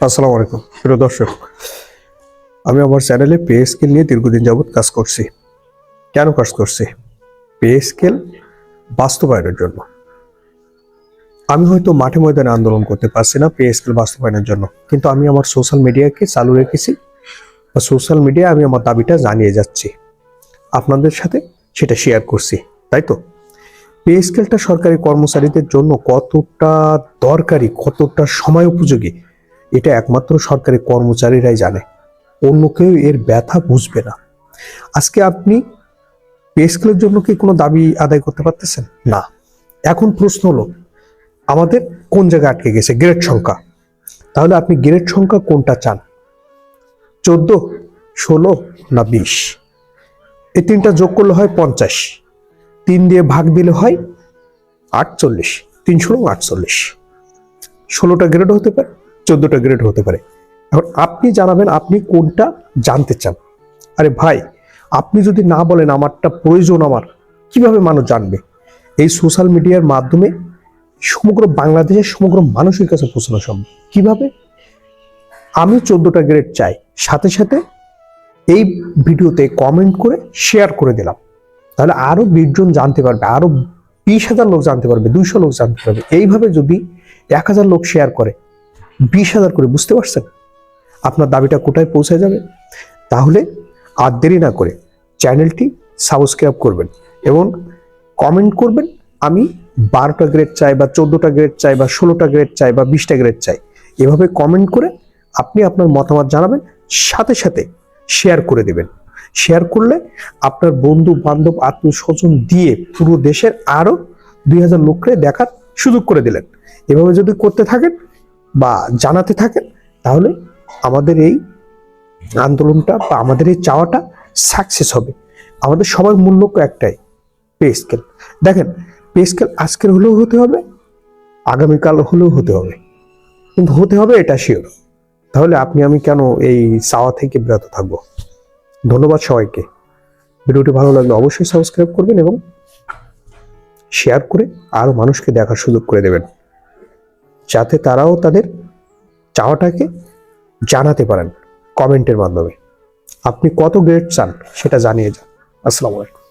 আসসালামু আলাইকুম। প্রিয় দর্শক, আমি আমার চ্যানেলে পে স্কেল নিয়ে দীর্ঘদিন যাবৎ কাজ করছি। কেন কাজ করছি? পে স্কেল বাস্তবায়নের জন্য। আমি হয়তো মাঠে ময়দানে আন্দোলন করতে পারছি না পে স্কেল বাস্তবায়নের জন্য, কিন্তু আমি আমার সোশ্যাল মিডিয়াকে চালু রেখেছি বা সোশ্যাল মিডিয়ায় আমি আমার দাবিটা জানিয়ে যাচ্ছি। আপনাদের সাথে সেটা শেয়ার করছি, তাই তো? পে স্কেলটা সরকারি কর্মচারীদের জন্য কতটা দরকারি, কতটা সময় উপযোগী এটা একমাত্র সরকারি কর্মচারীরাই জানে। অন্য কেউ এর ব্যথা বুঝবে না। আজকে আপনি পে স্কেলের জন্য কি কোনো দাবি আদায় করতে পারতেছেন? না। এখন প্রশ্ন হলো, আমাদের কোন জায়গায় আটকে গেছে? গ্রেড সংখ্যা। তাহলে আপনি গ্রেড সংখ্যা কোনটা চান? চোদ্দ, ষোলো না বিশ? এই তিনটা যোগ করলে হয় পঞ্চাশ। তিন দিয়ে ভাগ দিলে হয় আটচল্লিশ। তিন ষোলো আটচল্লিশ। ষোলোটা গ্রেড হতে পারে। চোদ্দটা গ্রেড হতে পারে। এখন আপনি জানাবেন আপনি কোনটা জানতে চান। আরে ভাই, আপনি যদি না বলেন আমারটা প্রয়োজন আমার, কীভাবে মানুষ জানবে? এই সোশ্যাল মিডিয়ার মাধ্যমে সমগ্র বাংলাদেশের সমগ্র মানুষের কাছে পৌঁছানো সম্ভব। কীভাবে? আমি চোদ্দটা গ্রেড চাই। সাথে সাথে এই ভিডিওতে কমেন্ট করে শেয়ার করে দিলাম। তাহলে আরও বিশ জন জানতে পারবে আরও বিশ হাজার লোক জানতে পারবে, দুইশো লোক জানতে পারবে। এইভাবে যদি এক হাজার লোক শেয়ার করে বিশ হাজার করে, বুঝতে পারছেন? আপনার দাবিটা কোটায় পৌঁছে যাবে? তাহলে আর দেরি না করে চ্যানেলটি সাবস্ক্রাইব করবেন এবং কমেন্ট করবেন, আমি বারোটা গ্রেড চাই বা চোদ্দোটা গ্রেড চাই বা ষোলোটা গ্রেড চাই বা বিশটা গ্রেড চাই। এভাবে কমেন্ট করে আপনি আপনার মতামত জানাবেন, সাথে সাথে শেয়ার করে দেবেন। শেয়ার করলে আপনার বন্ধু, বান্ধব, আত্মীয় স্বজন দিয়ে পুরো দেশের আরও দুই হাজার লোককে দেখার সুযোগ করে দিলেন। এভাবে যদি করতে থাকেন বা জানাতে থাকেন, তাহলে আমাদের এই আন্দোলনটা বা আমাদের এই চাওয়াটা সাকসেস হবে। আমাদের সবার মূল লক্ষ্য একটাই পে স্কেল দেখেন পে স্কেল আজকের হলেও হতে হবে, আগামীকাল হলেও হতে হবে। কিন্তু হতে হবে এটা শিওর তাহলে আপনি, আমি কেন এই চাওয়া থেকে বিরত থাকব? ধন্যবাদ সবাইকে। ভিডিওটি ভালো লাগলে অবশ্যই সাবস্ক্রাইব করবেন এবং শেয়ার করে আরও মানুষকে দেখার সুযোগ করে দেবেন। যাতে তারাও তাদের চাওয়াটাকে জানাতে পারেন কমেন্টের মাধ্যমে। আপনি কত গ্রেড চান সেটা জানিয়ে যান। আসসালামু আলাইকুম।